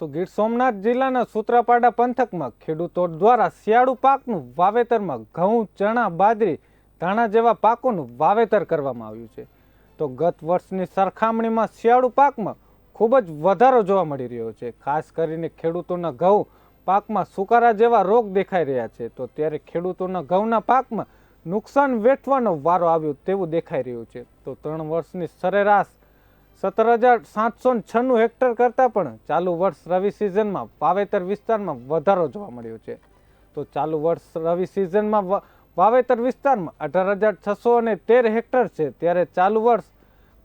તો ગીર સોમનાથ જિલ્લાના સૂત્રાપાડા પંથકમાં ખેડૂતો દ્વારા શિયાળુ પાકનું વાવેતરમાં ઘઉં, ચણા, બાજરી, ધાણા જેવા પાકોનું વાવેતર કરવામાં આવ્યું છે. તો ગત વર્ષની સરખામણીમાં શિયાળુ પાકમાં ખૂબ જ વધારો જોવા મળી રહ્યો છે. ખાસ કરીને ખેડૂતોના ઘઉં પાકમાં સુકારા જેવા રોગ દેખાઈ રહ્યા છે. તો ત્યારે ખેડૂતોના ઘઉંના પાકમાં નુકસાન વેઠવાનો વારો આવ્યો તેવું દેખાઈ રહ્યું છે. તો ત્રણ વર્ષની સરેરાશ સત્તર હજાર સાતસો છન્નું હેક્ટર કરતાં પણ ચાલુ વર્ષ રવિ સિઝનમાં વાવેતર વિસ્તારમાં વધારો જોવા મળ્યો છે. તો ચાલુ વર્ષ રવિ સિઝનમાં વાવેતર વિસ્તારમાં અઢાર હજાર છસો અને તેર હેક્ટર છે, ત્યારે ચાલુ વર્ષ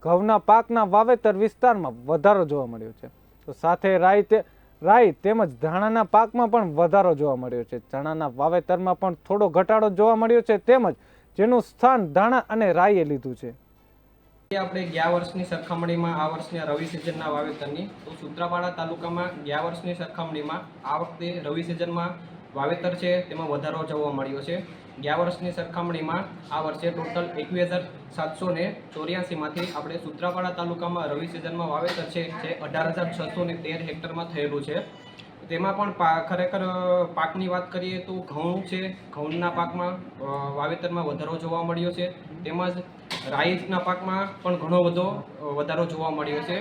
ઘઉંના પાકના વાવેતર વિસ્તારમાં વધારો જોવા મળ્યો છે. તો સાથે રાઈ તે, રાઈ તેમજ ધાણાના પાકમાં પણ વધારો જોવા મળ્યો છે. ચણાના વાવેતરમાં પણ થોડો ઘટાડો જોવા મળ્યો છે, તેમજ જેનું સ્થાન ધાણા અને રાઈએ લીધું છે. આપણે ગયા વર્ષની સરખામણીમાં આ વર્ષની રવિ સિઝનના વાવેતરની, તો સૂત્રાપાડા તાલુકામાં ગયા વર્ષની સરખામણીમાં આ વખતે રવિ સિઝનમાં વાવેતર છે, તેમાં વધારો જોવા મળ્યો છે. ગયા વર્ષની સરખામણીમાં આ વર્ષે ટોટલ એકવીસ હજાર સાતસો ને ચોર્યાસીમાંથી આપણે સૂત્રાપાડા તાલુકામાં રવિ સિઝનમાં વાવેતર છે, જે અઢાર હજાર છસો ને તેર હેક્ટરમાં થયેલું છે. તેમાં પણ ખરેખર પાકની વાત કરીએ તો ઘઉં છે. ઘઉંના પાકમાં વાવેતરમાં વધારો જોવા મળ્યો છે. તેમજ રાઈસના પાકમાં પણ ઘણો બધો વધારો જોવા મળ્યો છે.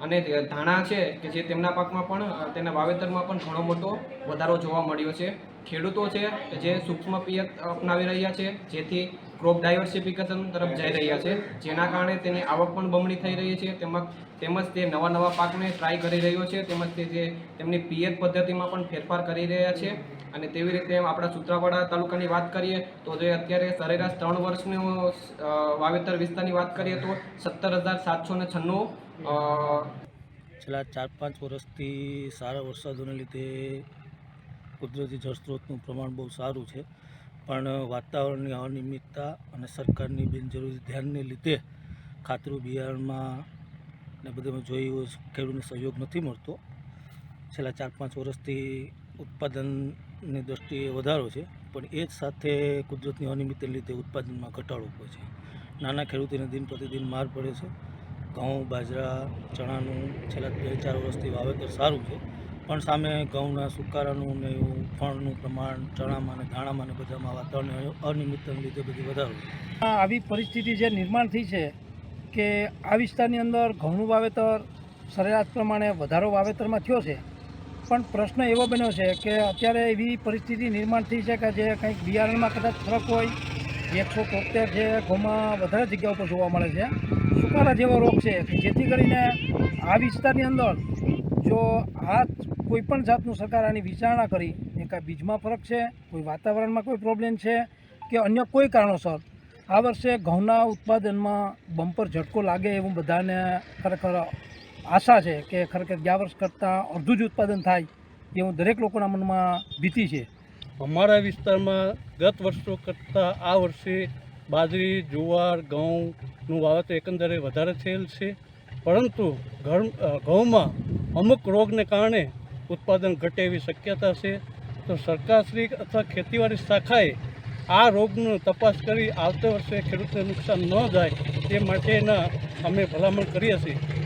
અને ધાણા છે કે જે તેમના પાકમાં પણ તેના વાવેતરમાં પણ ઘણો મોટો વધારો જોવા મળ્યો છે. ખેડૂતો છે જે સૂક્ષ્મ પિયત અપનાવી રહ્યા છે. જેથી ક્રોપ ડાયવર્સિફિકેશન તરફ જઈ રહ્યા છે. જેના કારણે તેની આવક પણ બમણી થઈ રહી છે. તેમજ તેમજ તે નવા નવા પાકને ટ્રાય કરી રહ્યો છે. તેમજ તે જે તેમની પિયત પદ્ધતિમાં પણ ફેરફાર કરી રહ્યા છે. અને તેવી રીતે આપણા સૂત્રાપાડા તાલુકાની વાત કરીએ તો જે અત્યારે સરેરાશ ત્રણ વર્ષનું વાવેતર વિસ્તારની વાત કરીએ તો સત્તર હજાર સાતસો ને છન્નું છેલ્લા ચાર પાંચ વર્ષથી સારા વરસાદોને લીધે કુદરતી જળસ્ત્રોતનું પ્રમાણ બહુ સારું છે. પણ વાતાવરણની અનિયમિતતા અને સરકારની બિનજરૂરી ધ્યાનને લીધે ખાતરું બિયારણમાં ને બધામાં જોઈ હોય ખેડૂતને સહયોગ નથી મળતો. છેલ્લા ચાર પાંચ વર્ષથી ઉત્પાદનની દ્રષ્ટિએ વધારો છે, પણ એ જ સાથે કુદરતની અનિયમિતને લીધે ઉત્પાદનમાં ઘટાડો પડે છે. નાના ખેડૂતોને દિન પ્રતિદિન માર પડે છે. ઘઉં, બાજરા, ચણાનું છેલ્લા બે ચાર વર્ષથી વાવેતર સારું છે. પણ સામે ઘઉંના સુકારાનું ને એવું ફળનું પ્રમાણ, ચણામાં ને ધાણામાં ને બધામાં વાતાવરણ અનિયમિતતાને લીધે બધી વધારો. આવી પરિસ્થિતિ જે નિર્માણ થઈ છે કે આ વિસ્તારની અંદર ઘઉંનું વાવેતર સરેરાશ પ્રમાણે વધારો વાવેતરમાં થયો છે. પણ પ્રશ્ન એવો બન્યો છે કે અત્યારે એવી પરિસ્થિતિ નિર્માણ થઈ છે કે જે કંઈક બિયારણમાં કદાચ ફરક હોય, એકસો તોતેર છે ઘઉંમાં વધારે જગ્યા ઉપર જોવા મળે છે, સુકારા જેવો રોગ છે. જેથી કરીને આ વિસ્તારની અંદર જો આ કોઈ પણ જાતનું સરકાર આની વિચારણા કરી, એ કાંઈ બીજમાં ફરક છે, કોઈ વાતાવરણમાં કોઈ પ્રોબ્લેમ છે, કે અન્ય કોઈ કારણોસર આ વર્ષે ઘઉંના ઉત્પાદનમાં બમ્પર ઝટકો લાગે એવું બધાને ખરેખર આશા છે કે ખરેખર ગયા વર્ષ કરતાં અડધું જ ઉત્પાદન થાય એવું દરેક લોકોના મનમાં ભીતિ છે. અમારા વિસ્તારમાં ગત વર્ષો કરતાં આ વર્ષે બાજરી, જુવાર, ઘઉંનું વાવેતર એકંદરે વધારે થયેલ છે. પરંતુ ઘર ઘઉંમાં અમુક રોગને કારણે ઉત્પાદન ઘટે એવી શક્યતા છે, તો સરકારશ્રી અથવા ખેતીવાડી શાખાએ આ રોગનું તપાસ કરી આવતા વર્ષે ખેડૂતને નુકસાન ન જાય તે માટેના અમે ભલામણ કરીએ છીએ.